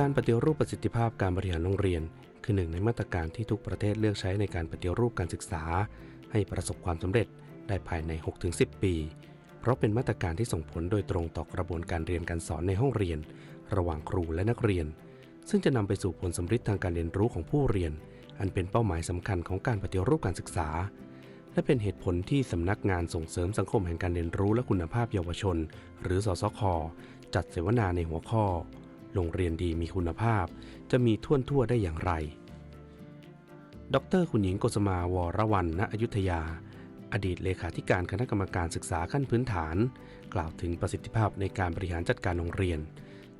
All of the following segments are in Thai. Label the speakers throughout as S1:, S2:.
S1: การปฏิรูปประสิทธิภาพการบริหารโรงเรียน คือหนึ่งในมาตรการที่ทุกประเทศเลือกใช้ในการปฏิรูปการศึกษา ให้ประสบความสำเร็จได้ภายใน 6-10 ปี เพราะเป็นมาตรการที่ส่งผลโดยตรงต่อกระบวนการเรียนการสอนในห้องเรียน ระหว่างครูและนักเรียน ซึ่งจะนำไปสู่ผลสำฤทธิ์ทางการเรียนรู้ของผู้เรียน อันเป็นเป้าหมายสำคัญของการปฏิรูปการศึกษา และเป็นเหตุผลที่สำนักงานส่งเสริมสังคมแห่งการเรียนรู้และคุณภาพเยาวชน หรือสสคจัดเสวนาในหัวข้อ โรงเรียนดีมีคุณภาพ จะมีท่วนทั่วได้อย่างไร ดร คุณหญิงกษมาวรวันณอยุธยา อดีตเลขาธิการคณะกรรมการศึกษาขั้นพื้นฐาน กล่าวถึงประสิทธิภาพในการบริหารจัดการโรงเรียน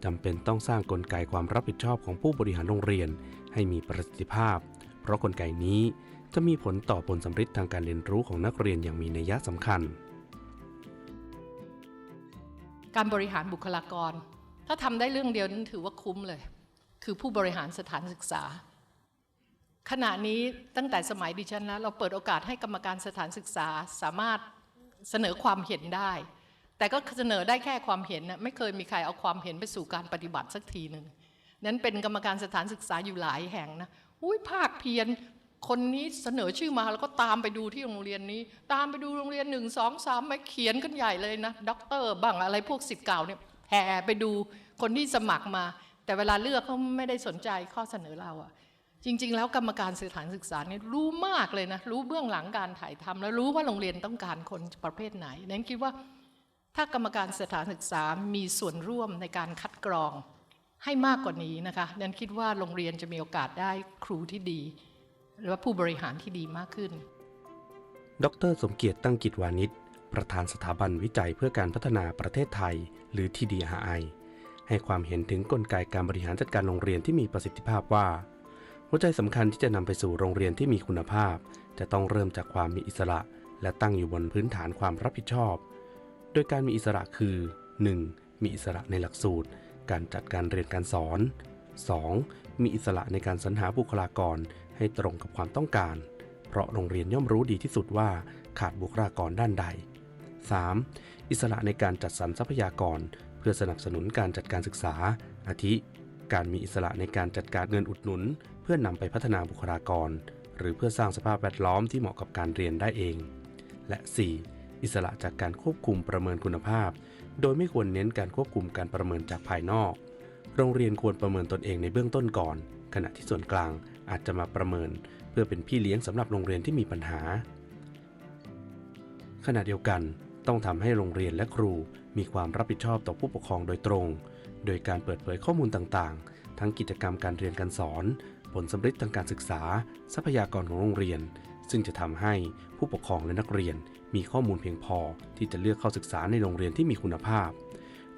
S1: จำเป็นต้องสร้างกลไกความรับผิดชอบของผู้บริหารโรงเรียน ให้มีประสิทธิภาพ เพราะกลไกนี้จะมีผลต่อผลสำฤทธิ์ทางการเรียนรู้ของนักเรียนอย่างมีนัยสำคัญ
S2: การบริหารบุคลากร ถ้าทำได้เรื่องเดียวนั้นถือว่าคุ้มเลย คือผู้บริหารสถานศึกษา ขณะนี้ตั้งแต่สมัยดิฉันแล้วเราเปิดโอกาสให้กรรมการสถานศึกษาสามารถเสนอความเห็นได้ แต่ก็เสนอได้แค่ความเห็นนะไม่เคยมีใครเอาความเห็นไปสู่การปฏิบัติสักทีหนึ่งนั้นเป็นกรรมการสถานศึกษาอยู่หลายแห่งนะอุ้ยภาคเพียรคนนี้เสนอชื่อมาแล้วก็ตามไปดูที่โรงเรียนนี้ ตามไปดูโรงเรียนหนึ่งสองสามไม่เขียนกันใหญ่เลยนะด็อกเตอร์บ้างอะไรพวกสิทธิ์เก่าเนี่ย แห่ไปดูคนที่สมัครมา แต่เวลาเลือกเขาไม่ได้สนใจข้อเสนอเราอะจริง ๆ แล้วกรรมการสถานศึกษาเนี่ยรู้มากเลยนะ รู้เบื้องหลังการถ่ายทำแล้วรู้ว่าโรงเรียนต้องการคนประเภทไหนนั้นคิดว่าถ้ากรรมการสถานศึกษามีส่วนร่วมในการคัดกรองให้มากกว่านี้นะคะนั้นคิดว่าโรงเรียนจะมีโอกาสได้ครูที่ดีหรือว่าผู้บริหารที่ดีมากขึ้น
S1: ดร สมเกียรติตั้งกิจวานิชประธานสถาบันวิจัยเพื่อการพัฒนาประเทศไทย หรือ TDRI ให้ความเห็นถึงกลไกการบริหารจัดการโรงเรียนที่มีประสิทธิภาพว่า หัวใจสำคัญที่จะนำไปสู่โรงเรียนที่มีคุณภาพ จะต้องเริ่มจากความมีอิสระ และตั้งอยู่บนพื้นฐานความรับผิดชอบ โดยการมีอิสระคือ 1. มีอิสระในหลักสูตร การจัดการเรียนการสอน 2. มีอิสระในการสรรหาบุคลากรให้ตรงกับความต้องการ เพราะโรงเรียนย่อมรู้ดีที่สุดว่าขาดบุคลากรด้านใด 3. อิสระในการจัดสรรทรัพยากร เพื่อสนับสนุนการจัดการศึกษา อาทิ การมีอิสระในการจัดการเงินอุดหนุน เพื่อนำไปพัฒนาบุคลากร หรือเพื่อสร้างสภาพแวดล้อมที่เหมาะกับการเรียนได้เอง และ 4. อิสระจากการควบคุมประเมินคุณภาพ โดยไม่ควรเน้นการควบคุมการประเมินจากภายนอก โรงเรียนควรประเมินตนเองในเบื้องต้นก่อน ขณะที่ส่วนกลางอาจจะมาประเมิน เพื่อเป็นพี่เลี้ยงสำหรับโรงเรียนที่มีปัญหาขณะเดียวกัน ต้องทำให้โรงเรียนและครูมีความรับผิดชอบต่อผู้ปกครองโดยตรง โดยการเปิดเผยข้อมูลต่างๆ ทั้งกิจกรรมการเรียนการสอน ผลสำฤทธิ์ทางการศึกษา ทรัพยากรของโรงเรียน ซึ่งจะทำให้ผู้ปกครองและนักเรียน มีข้อมูลเพียงพอที่จะเลือกเข้าศึกษาในโรงเรียนที่มีคุณภาพ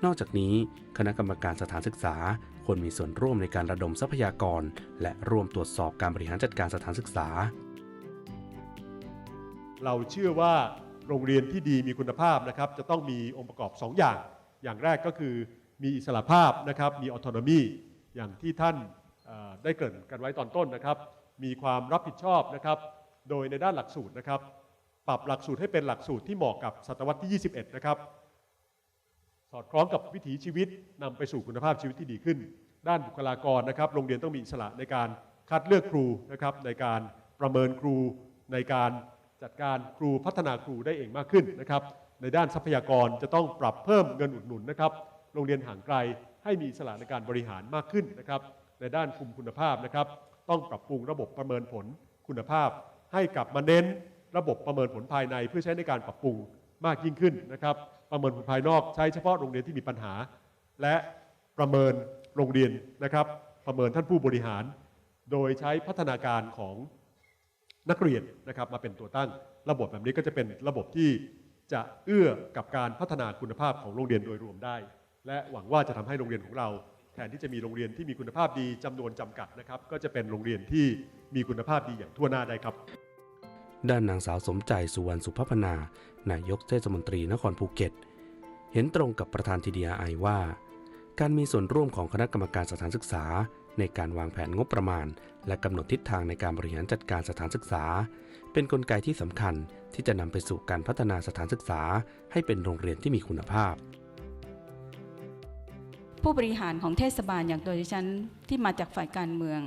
S1: นอกจากนี้ คณะกรรมการสถานศึกษาควรมีส่วนร่วมในการระดมทรัพยากร และร่วมตรวจสอบการบริหารจัดการสถานศึกษา
S3: เราเชื่อว่า โรงเรียนที่ดีมีคุณภาพนะครับ จะต้องมีองค์ประกอบ 2 อย่าง อย่างแรกก็คือมีอิสระภาพนะครับ มีออโตนมีอย่างที่ท่านได้เกริ่นกันไว้ตอนต้นนะครับ มีความรับผิดชอบนะครับ โดยในด้านหลักสูตรนะครับ ปรับหลักสูตรให้เป็นหลักสูตรที่เหมาะกับศตวรรษที่ 21 นะครับ สอดคล้องกับวิถีชีวิตนำไปสู่คุณภาพชีวิตที่ดีขึ้น ด้านบุคลากรนะครับ โรงเรียนต้องมีอิสระในการคัดเลือกครูนะครับ ในการประเมินครูในการ จัดการครูพัฒนาครูได้เองมากขึ้นนะครับ ในด้านทรัพยากรจะต้องปรับเพิ่มเงินอุดหนุนนะครับ โรงเรียนห่างไกลให้มีสระในการบริหารมากขึ้นนะครับ ในด้านคุมคุณภาพนะครับ ต้องปรับปรุงระบบประเมินผลคุณภาพ ให้กลับมาเน้นระบบประเมินผลภายในเพื่อใช้ในการปรับปรุงมากยิ่งขึ้นนะครับ ประเมินผลภายนอกใช้เฉพาะโรงเรียนที่มีปัญหา และประเมินโรงเรียนนะครับ ประเมินท่านผู้บริหาร โดยใช้พัฒนาการของ นักเรียนนะครับมาเป็นตัวตั้ง ระบบแบบนี้ก็จะเป็นระบบที่จะเอื้อกับการพัฒนาคุณภาพของโรงเรียนโดยรวมได้ และหวังว่าจะทำให้โรงเรียนของเรา แทนที่จะมีโรงเรียนที่มีคุณภาพดีจำนวนจำกัดนะครับ ก็จะเป็นโรงเรียนที่มีคุณภาพดีอย่างทั่วหน้าได้ครับ
S1: ด้านนางสาวสมใจสุวรรณสุภพนานายกเทศมนตรีนครภูเก็ต เห็นตรงกับประธานทีดีไอว่า การมีส่วนร่วมของคณะกรรมการสถานศึกษา ในการวางแผนงบประมาณ และกำหนดทิศทางในการบริหารจัดการสถานศึกษา เป็นนกลไกที่สำคัญที่จะนำไปสู่การพัฒนาสถานศึกษา ให้เป็นโรงเรียนที่มีคุณภาพ
S4: ผู้บริหารของเทศบาลอย่างตัวดิฉันที่มาจากฝ่ายการเมือง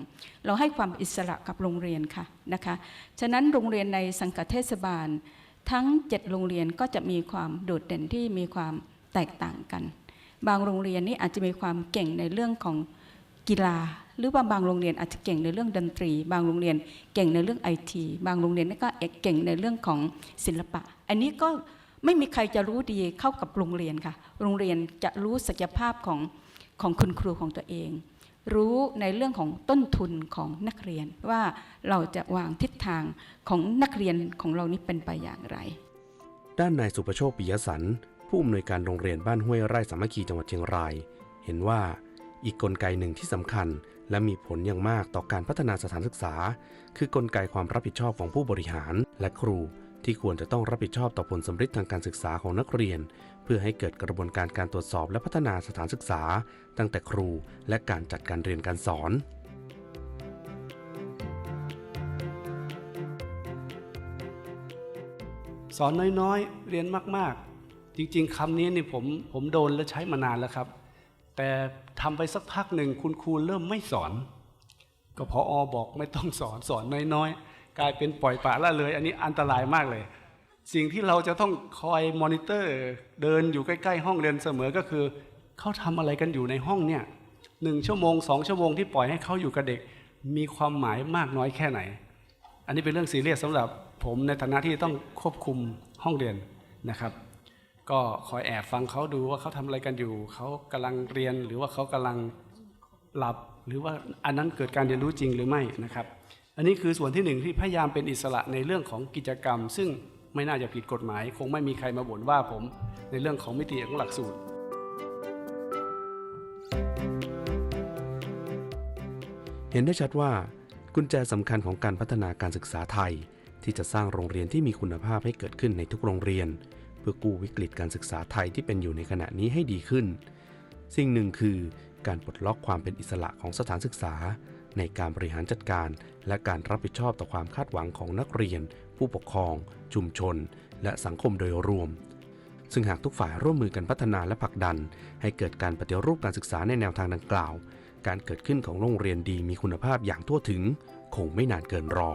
S4: เราให้ความอิสระกับโรงเรียนค่ะนะคะฉะนั้นโรงเรียนในสังกัดเทศบาล ทั้ง 7 โรงเรียนก็จะมีความโดดเด่นที่มีความแตกต่างกัน บางโรงเรียนนี่อาจจะมีความเก่งในเรื่องของ กีฬา หรือว่าบางโรงเรียนอาจจะเก่งในเรื่องดนตรี บางโรงเรียนเก่งในเรื่องไอทีบางโรงเรียนก็เก่งในเรื่องของศิลปะ อันนี้ก็ไม่มีใครจะรู้ดีเข้ากับโรงเรียนค่ะ โรงเรียนจะรู้ศักยภาพของของคุณครูของตัวเอง รู้ในเรื่องของต้นทุนของนักเรียนว่าเราจะวางทิศทางของนักเรียนของเรานี้เป็นไปอย่างไร
S1: ด้านนายสุประโชคปิยสัน ผู้อำนวยการโรงเรียนบ้านห้วยไร่สามัคคีจังหวัดเชียงราย เห็นว่า อีกกลไกหนึ่งที่สำคัญ และมีผลอย่างมากต่อการพัฒนาสถานศึกษา คือกลไกความรับผิดชอบของผู้บริหาร และครูที่ควรจะต้องรับผิดชอบต่อผลสำฤทธิ์ทางการศึกษาของนักเรียน เพื่อให้เกิดกระบวนการการตรวจสอบและพัฒนาสถานศึกษา ตั้งแต่ครูและการจัดการเรียนการสอน
S5: สอนน้อยๆ เรียนมากๆ จริงๆคำนี้นี่ผมผมโดนและใช้มานานแล้วครับ แต่ทำไปสักพักหนึ่งคุณครูเริ่มไม่สอน ก็พออบอกไม่ต้องสอนสอนน้อยๆ กลายเป็นปล่อยปละละเลย อันนี้อันตรายมากเลย สิ่งที่เราจะต้องคอยมอนิเตอร์เดินอยู่ใกล้ๆ ห้องเรียนเสมอก็คือเขาทำอะไรกันอยู่ในห้องเนี่ยหนึ่งชั่วโมงสองชั่วโมงที่ปล่อยให้เขาอยู่กับเด็ก มีความหมายมากน้อยแค่ไหน อันนี้เป็นเรื่องซีเรียสสำหรับผมในฐานะที่ต้องควบคุมห้องเรียนนะครับ ก็คอยแอบฟังเขาดูว่าเขาทำอะไรกันอยู่ เขากำลังเรียนหรือว่าเขากำลังหลับหรือว่าอันนั้นเกิดการเรียนรู้จริงหรือไม่นะครับ อันนี้คือส่วนที่หนึ่งที่พยายามเป็นอิสระในเรื่องของกิจกรรม ซึ่งไม่น่าจะผิดกฎหมาย คงไม่มีใครมาบ่นว่าผมในเรื่องของมิติของหลักสูตร
S1: เห็นได้ชัดว่ากุญแจสำคัญของการพัฒนาการศึกษาไทย ที่จะสร้างโรงเรียนที่มีคุณภาพให้เกิดขึ้นในทุกโรงเรียน เพื่อกู้วิกฤตการศึกษาไทยที่เป็นอยู่ในขณะนี้ให้ดีขึ้น สิ่งหนึ่งคือการปลดล็อกความเป็นอิสระของสถานศึกษา ในการบริหารจัดการ และการรับผิดชอบต่อความคาดหวังของนักเรียน ผู้ปกครอง ชุมชน และสังคมโดยรวม ซึ่งหากทุกฝ่ายร่วมมือกันพัฒนาและผลักดัน ให้เกิดการปฏิรูปการศึกษาในแนวทางดังกล่าว การเกิดขึ้นของโรงเรียนดีมีคุณภาพอย่างทั่วถึง คงไม่นานเกินรอ